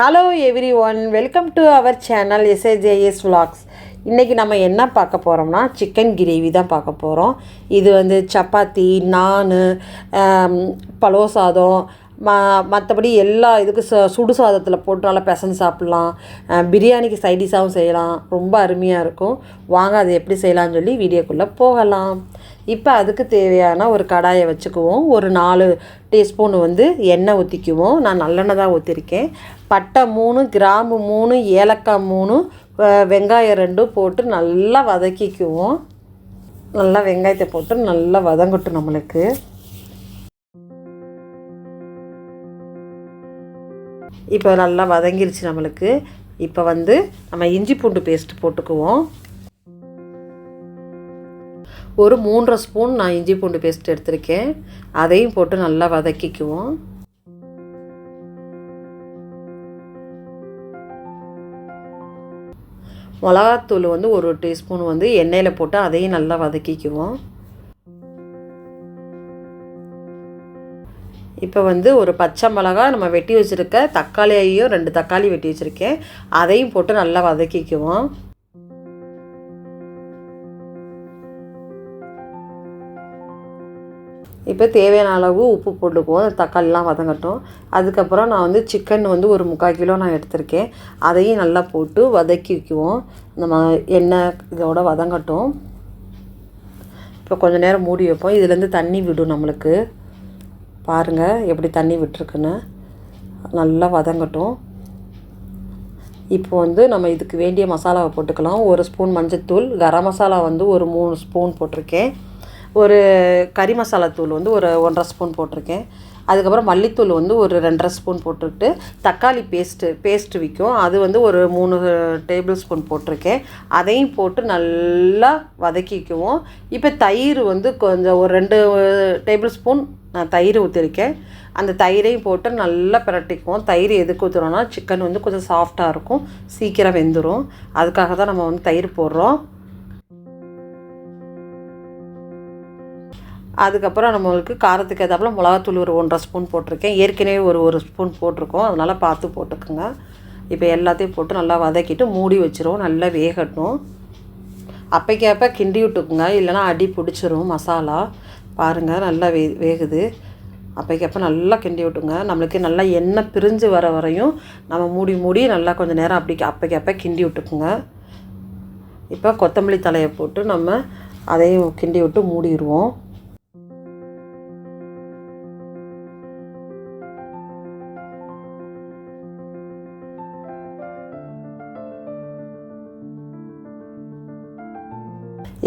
Hello every one welcome to our channel SAJS vlogs. இன்றைக்கி நம்ம என்ன பார்க்க போகிறோம்னா சிக்கன் கிரேவி தான் பார்க்க போகிறோம் இது வந்து சப்பாத்தி நான் பலோ சாதம் ம மற்றபடி எல்லா இதுக்கு ச சுடு சாதத்தில் போட்டு நல்லா பிசைஞ்சு சாப்பிட்லாம். பிரியாணிக்கு சைடிஷாகவும் செய்யலாம். ரொம்ப அருமையாக இருக்கும். வாங்க அது எப்படி செய்யலாம்னு சொல்லி வீடியோக்குள்ளே போகலாம். இப்போ அதுக்கு தேவையான ஒரு கடாயை வச்சுக்குவோம். ஒரு நாலு டீஸ்பூன் வந்து எண்ணெய் ஊற்றிக்குவோம் நான் நல்லெண்ணெய் தான் ஊற்றிருக்கேன் பட்டை மூணு கிராம்பு மூணு ஏலக்காய் மூணு வெங்காயம் ரெண்டும் போட்டு நல்லா வதக்கிக்குவோம். நல்லா வெங்காயத்தை போட்டு நல்லா வதங்கட்டும் நம்மளுக்கு. இப்போ நல்லா வதங்கிருச்சு நம்மளுக்கு. இப்போ வந்து நம்ம இஞ்சி பூண்டு பேஸ்ட் போட்டுக்குவோம். ஒரு மூன்றரை ஸ்பூன் நான் இஞ்சி பூண்டு பேஸ்ட் எடுத்திருக்கேன். அதையும் போட்டு நல்லா வதக்கிக்குவோம். மிளகாத்தூள் வந்து ஒரு டீஸ்பூன் வந்து எண்ணெயில் போட்டு அதையும் நல்லா வதக்கிக்குவோம். இப்போ வந்து ஒரு பச்சை மிளகா நம்ம வெட்டி வச்சுருக்க தக்காளியையும் ரெண்டு தக்காளி வெட்டி வச்சுருக்கேன். அதையும் போட்டு நல்லா வதக்கிக்குவோம். இப்போ தேவையான அளவு உப்பு போட்டுக்குவோம் தக்காளிலாம் வதங்கட்டும். அதுக்கப்புறம் நான் வந்து சிக்கன் வந்து ஒரு முக்கால் கிலோ நான் எடுத்திருக்கேன். அதையும் நல்லா போட்டு வதக்கி வைக்குவோம். நம்ம எண்ணெய் இதோட வதங்கட்டும். இப்போ கொஞ்சம் நேரம் மூடி வைப்போம். இதுலேருந்து தண்ணி விடும் நம்மளுக்கு. பாருங்கள் எப்படி தண்ணி விட்டுருக்குன்னு. நல்லா வதங்கட்டும். இப்போ வந்து நம்ம இதுக்கு வேண்டிய மசாலாவை போட்டுக்கலாம். ஒரு ஸ்பூன் மஞ்சத்தூள் கரம் மசாலா வந்து ஒரு மூணு ஸ்பூன் போட்டிருக்கேன். ஒரு கறி மசாலா தூள் வந்து ஒரு ஒன்றரை ஸ்பூன் போட்டிருக்கேன். அதுக்கப்புறம் மல்லித்தூள் வந்து ஒரு ரெண்டரை ஸ்பூன் போட்டுக்கிட்டு தக்காளி பேஸ்ட்டு பேஸ்ட்டு விற்கும். அது வந்து ஒரு மூணு டேபிள் ஸ்பூன் போட்டிருக்கேன். அதையும் போட்டு நல்லா வதக்கிக்குவோம் இப்போ தயிர் வந்து கொஞ்சம் ஒரு ரெண்டு டேபிள் ஸ்பூன் நான் தயிர் ஊற்றிருக்கேன் அந்த தயிரையும் போட்டு நல்லா பிரட்டிக்குவோம். தயிர் எதுக்கு ஊற்றுறோன்னா சிக்கன் வந்து கொஞ்சம் சாஃப்டாக இருக்கும். சீக்கிரம் வெந்துடும் அதுக்காக தான் நம்ம வந்து தயிர் போடுறோம். அதுக்கப்புறம் நம்மளுக்கு காரத்துக்கு ஏற்றாப்புல மிளகாத்தூள் ஒரு ஒன்றரை ஸ்பூன் போட்டிருக்கேன். ஏற்கனவே ஒரு ஒரு ஸ்பூன் போட்டிருக்கோம். அதனால் பார்த்து போட்டுக்கோங்க. இப்போ எல்லாத்தையும் போட்டு நல்லா வதக்கிட்டு மூடி வச்சுருவோம். நல்லா வேகட்டும். அப்பைக்கப்போ கிண்டி விட்டுக்குங்க. இல்லைனா அடி பிடிச்சிரும் மசாலா. பாருங்கள் நல்லா வே வேகுது. அப்பைக்கப்போ நல்லா கிண்டி விட்டுங்க. நம்மளுக்கு நல்லா எண்ணெய் பிரிஞ்சு வர வரையும் நம்ம மூடி மூடி நல்லா கொஞ்சம் நேரம் அப்படி அப்பைக்கப்போ கிண்டி விட்டுக்குங்க. இப்போ கொத்தமல்லி தலையை போட்டு நம்ம அதையும் கிண்டி விட்டு மூடிடுவோம்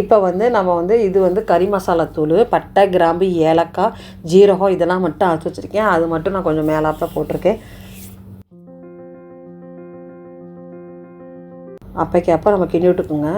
இப்போ வந்து நம்ம வந்து இது வந்து கறி மசாலா தூள் பட்டை கிராம்பு ஏலக்காய் ஜீரகம் இதெல்லாம் மட்டும் அரைச்சி வச்சுருக்கேன். அது மட்டும் நான் கொஞ்சம் மேலாப்பில் போட்டிருக்கேன். அப்போக்கு அப்போ நம்ம கிண்டி விட்டுக்குங்க.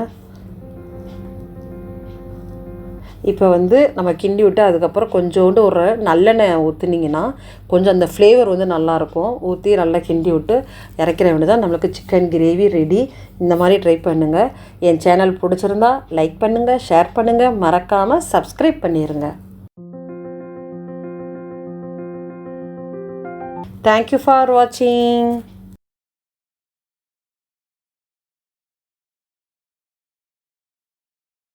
இப்போ வந்து நம்ம கிண்டி விட்டு அதுக்கப்புறம் கொஞ்சோண்டு ஒரு நல்லெண்ணெய் ஊற்றுனீங்கன்னா கொஞ்சம் அந்த ஃப்ளேவர் வந்து நல்லாயிருக்கும். ஊற்றி நல்லா கிண்டி விட்டு இறக்கிற வேண்டியதான் நம்மளுக்கு சிக்கன் கிரேவி ரெடி இந்த மாதிரி ட்ரை பண்ணுங்கள் என் சேனல் பிடிச்சிருந்தா லைக் பண்ணுங்கள் ஷேர் பண்ணுங்கள் மறக்காமல் சப்ஸ்கிரைப் பண்ணிடுங்க தேங்க்யூ ஃபார் வாட்சிங்